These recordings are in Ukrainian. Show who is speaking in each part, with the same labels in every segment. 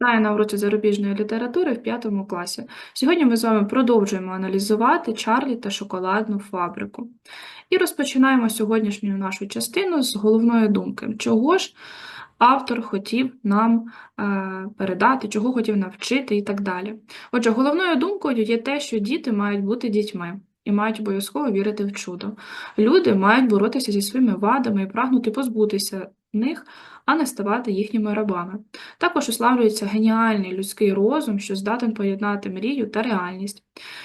Speaker 1: Вітаю на уроці зарубіжної літератури в п'ятому класі. Сьогодні ми з вами продовжуємо аналізувати Чарлі та шоколадну фабрику. І розпочинаємо сьогоднішню нашу частину з головної думки, чого ж автор хотів нам е, передати, чого хотів навчити і так далі. Отже, головною думкою є те, що діти мають бути дітьми. І мають обов'язково вірити в чудо. Люди мають боротися зі своїми вадами і прагнути позбутися них, а не ставати їхніми рабами. Також уславлюється геніальний людський розум, що здатен поєднати мрію та реальність.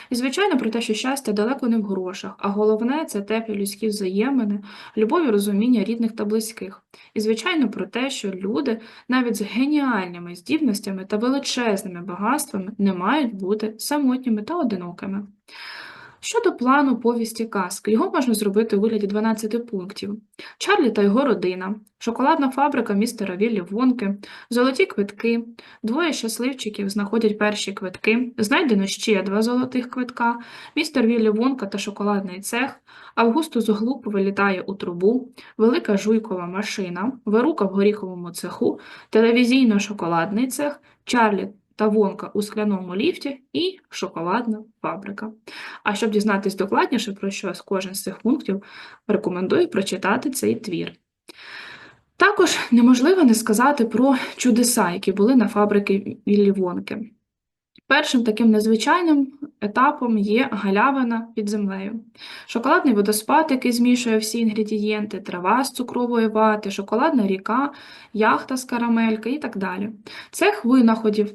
Speaker 1: І, звичайно, про те, що щастя далеко не в грошах, а головне це теплі людські взаємини, любов і розуміння рідних та близьких. І, звичайно, про те, що люди навіть з геніальними здібностями та величезними багатствами не мають бути самотніми та одинокими. Щодо плану повісті казки, його можна зробити у вигляді 12 пунктів. Чарлі та його родина, шоколадна фабрика містера Віллі Вонки, золоті квитки, двоє щасливчиків знаходять перші квитки, знайдено ще два золотих квитка, містер Віллі Вонка та шоколадний цех, Августус Глуп вилітає у трубу, велика жуйкова машина, вирука в горіховому цеху, телевізійно-шоколадний цех, Чарлі та Вонка у скляному ліфті. І шоколадна фабрика. А щоб дізнатись докладніше про щось кожен з цих пунктів, рекомендую прочитати цей твір. Також неможливо не сказати про чудеса, які були на фабрики Віллі Вонки. Першим таким незвичайним етапом є галявина під землею. Шоколадний водоспад, який змішує всі інгредієнти, трава з цукрової вати, шоколадна ріка, яхта з карамельки і так далі. Цех винаходів,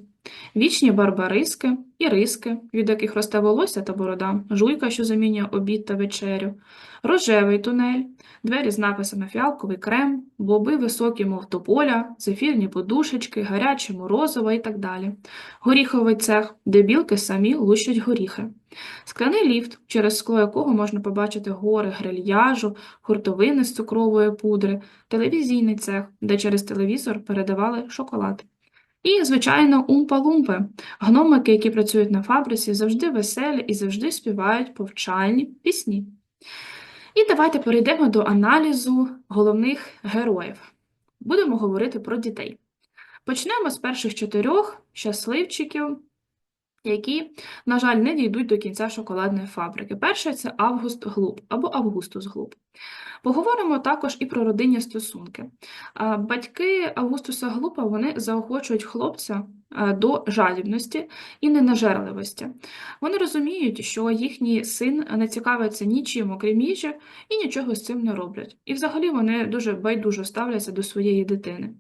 Speaker 1: вічні барбариски і риски, від яких росте волосся та борода, жуйка, що замінює обід та вечерю, рожевий тунель, двері з написами фіалковий крем, боби високі, мов тополя, зефірні подушечки, гаряче морозиво і так далі. Горіховий цех, де білки самі лущать горіхи. Скляний ліфт, через скло якого можна побачити гори грильяжу, хуртовини з цукрової пудри, телевізійний цех, де через телевізор передавали шоколад. І, звичайно, умпа-лумпи. Гномики, які працюють на фабриці, завжди веселі і завжди співають повчальні пісні. І давайте перейдемо до аналізу головних героїв. Будемо говорити про дітей. Почнемо з перших чотирьох щасливчиків, які, на жаль, не дійдуть до кінця шоколадної фабрики. Перше це Август Глуб або Августус Глуб. Поговоримо також і про родинні стосунки. Батьки Августуса Глупа вони заохочують хлопця до жадібності і ненажерливості. Вони розуміють, що їхній син не цікавиться нічим, окрім їжі, і нічого з цим не роблять. І взагалі вони дуже байдуже ставляться до своєї дитини.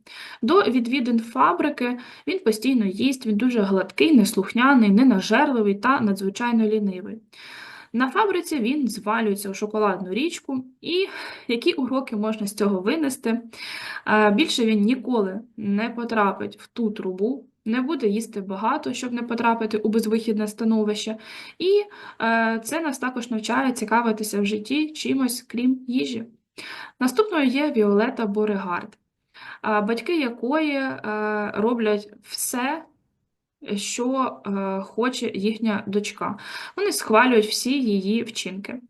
Speaker 1: До відвідин фабрики він постійно їсть, він дуже гладкий, неслухняний, ненажерливий та надзвичайно лінивий. На фабриці він звалюється у шоколадну річку, і які уроки можна з цього винести? Е, Більше він ніколи не потрапить в ту трубу, не буде їсти багато, щоб не потрапити у безвихідне становище. І е, це нас також навчає цікавитися в житті чимось, крім їжі. Наступною є Віолета Боригард, е, батьки якої е, роблять все що е, хоче їхня дочка. Вони схвалюють всі її вчинки. Е,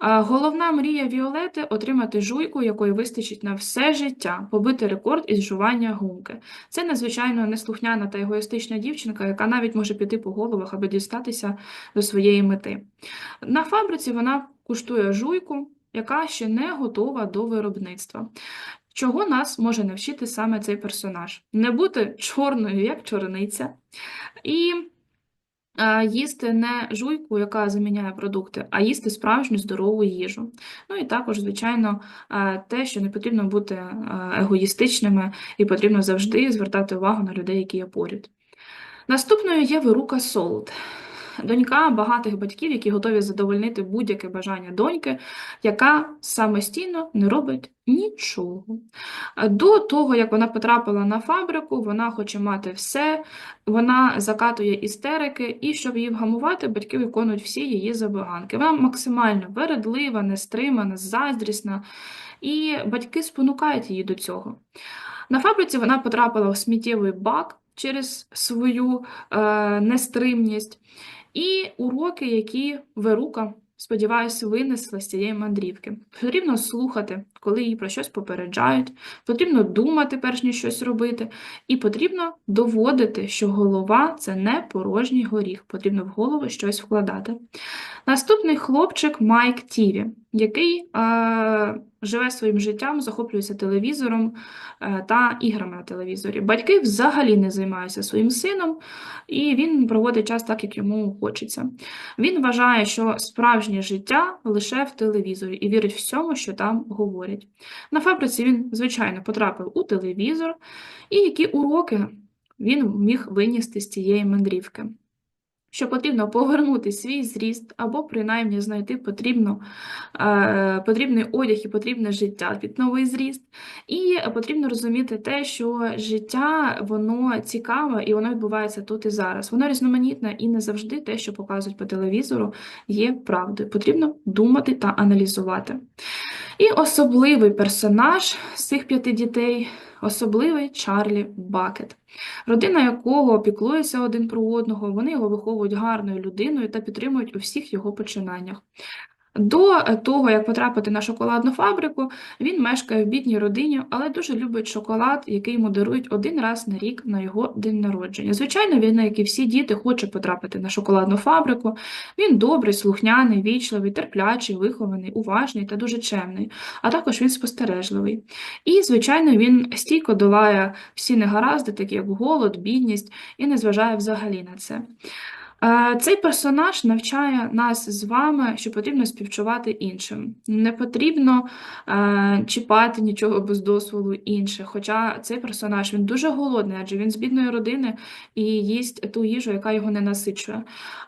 Speaker 1: головна мрія Віолети отримати жуйку, якої вистачить на все життя, побити рекорд із жування гумки. Це надзвичайно неслухняна та егоїстична дівчинка, яка навіть може піти по головах, аби дістатися до своєї мети. На фабриці вона куштує жуйку. Яка ще не готова до виробництва. Чого нас може навчити саме цей персонаж? Не бути чорною, як чорниця, і е, їсти не жуйку, яка заміняє продукти, а їсти справжню здорову їжу. Ну і також, звичайно, е, те, що не потрібно бути е, егоїстичними і потрібно завжди звертати увагу на людей, які є поряд. Наступною є Вирука Солод. Донька багатих батьків, які готові задовольнити будь-яке бажання доньки, яка самостійно не робить нічого. До того, як вона потрапила на фабрику, вона хоче мати все, вона закатує істерики, і щоб її вгамувати, батьки виконують всі її забаганки. Вона максимально вередлива, нестримана, заздрісна, і батьки спонукають її до цього. На фабриці вона потрапила в сміттєвий бак через свою е, нестримність. І уроки, які Верука, сподіваюся, винесла з цієї мандрівки. Потрібно слухати, коли її про щось попереджають, потрібно думати, перш ніж щось робити, і потрібно доводити, що голова це не порожній горіх, потрібно в голову щось вкладати. Наступний хлопчик Майк Тіві, який е, живе своїм життям, захоплюється телевізором е, та іграми на телевізорі. Батьки взагалі не займаються своїм сином, і він проводить час так, як йому хочеться. Він вважає, що справжнє життя лише в телевізорі і вірить всьому, що там говорять. На фабриці він, звичайно, потрапив у телевізор, і які уроки він міг винести з цієї мандрівки що потрібно повернути свій зріст, або принаймні знайти потрібну, е, потрібний одяг і потрібне життя під новий зріст. І потрібно розуміти те, що життя воно цікаве і воно відбувається тут і зараз. Воно різноманітне і не завжди те, що показують по телевізору, є правдою. Потрібно думати та аналізувати. І особливий персонаж з цих п'яти дітей особливий Чарлі Бакет, родина якого піклується один про одного, вони його виховують гарною людиною та підтримують у всіх його починаннях. До того, як потрапити на шоколадну фабрику, він мешкає в бідній родині, але дуже любить шоколад, який йому дарують один раз на рік на його день народження. Звичайно, він, як і всі діти, хоче потрапити на шоколадну фабрику. Він добрий, слухняний, вічливий, терплячий, вихований, уважний та дуже чемний, а також він спостережливий. І, звичайно, він стійко долає всі негаразди, такі як голод, бідність, і не зважає взагалі на це. Е, цей персонаж навчає нас з вами, що потрібно співчувати іншим. Не потрібно е, чіпати нічого без дозволу інших. Хоча цей персонаж він дуже голодний, адже він з бідної родини і їсть ту їжу, яка його не насичує.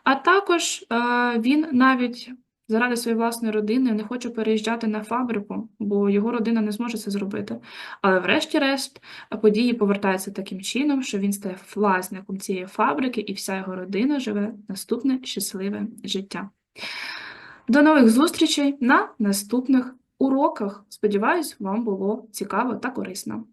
Speaker 1: А також е, він навіть заради своєї власної родини не хоче переїжджати на фабрику, бо його родина не зможе це зробити. Але, врешті-решт, події повертаються таким чином, що він стає власником цієї фабрики, і вся його родина живе наступне щасливе життя. До нових зустрічей на наступних уроках. Сподіваюсь, вам було цікаво та корисно.